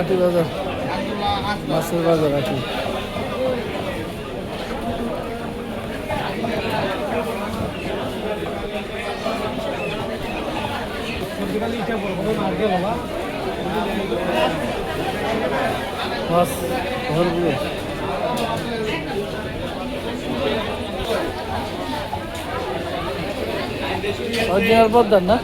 আটি বাজার মাছের বাজার আটি মাছ ভরপুর অরিজিনাল পদ্মার না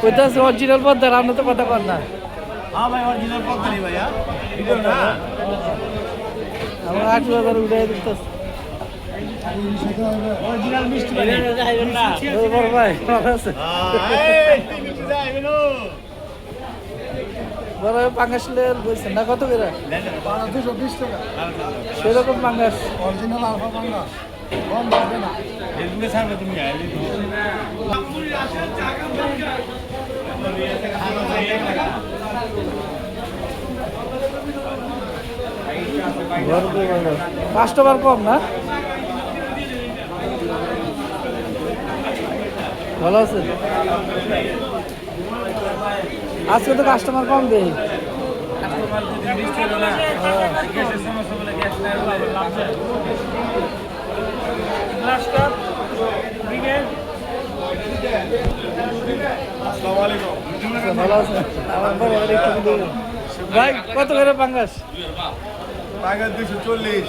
কইতাছে অরিজিনাল পদ্মার আপনি তো কথা কর না। হ্যাঁ ভাই অরিজিনাল পক্কানি ভাইয়া। ভিডিও না? আমার আট হাজার উঠে দিতেছে। অরিজিনাল মিষ্টি না। বড় ভাই। ভালো আছে। বড় পাঙ্গাস বলছেন না কত করে? দুশো বিশ টাকা। সেরকম পাঙ্গাস। অরিজিনাল আলফা কম পাবে না এগুলো ছাড়বে তুমি ভালো কাস্টমার কম না? ভালো আছে আজকে তো কাস্টমার কম দেই। আসসালামু আলাইকুম ভালো আছে আমার বড় ভাই একটু দেবো। ভাই কত করে পাঙ্গাস? টাকা দুশো চল্লিশ।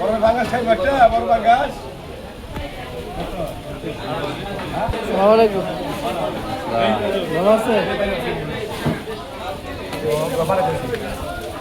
বড় বাঙ্গাস খাই একটা বড় বাঙ্গাস ভালো আছে।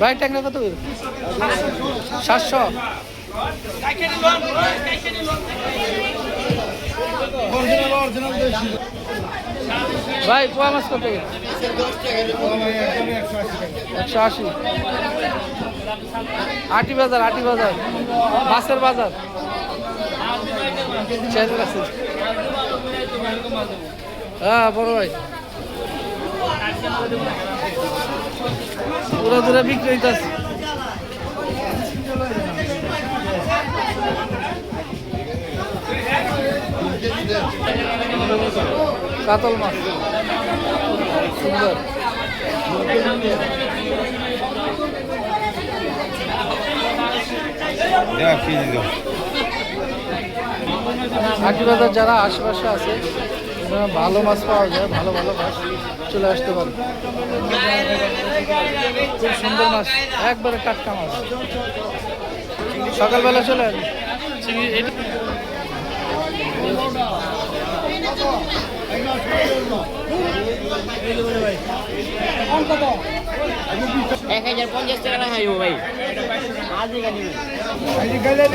ভাই, ট্যাংরা কত? সাতশো। ভাই, পোয়া মাছ কত? একশো আশি। আটি বাজার আটি বাজার। মাছের বাজার। হ্যাঁ বড় ভাই। পুরো দূরে বিক্রি হইতেছে কাতল মাছ সুন্দর হাটিবাজার যারা আশেপাশে আছে এখানে ভালো মাছ পাওয়া যায়, ভালো ভালো মাছ চলে আসতে পারে। খুব সুন্দর মাছ, একবারে টাটকা মাছ। সকালবেলা চলে আসবে।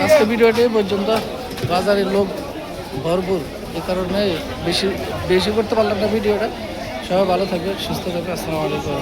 আজকে ভিডিওটি পর্যন্ত। বাজারের লোক ভরপুর। এ কারণে বেশি বেশি করতে পারলাম না ভিডিওটা। সবাই ভালো থাকবে সুস্থ থাকবে আসসালামু আলাইকুম।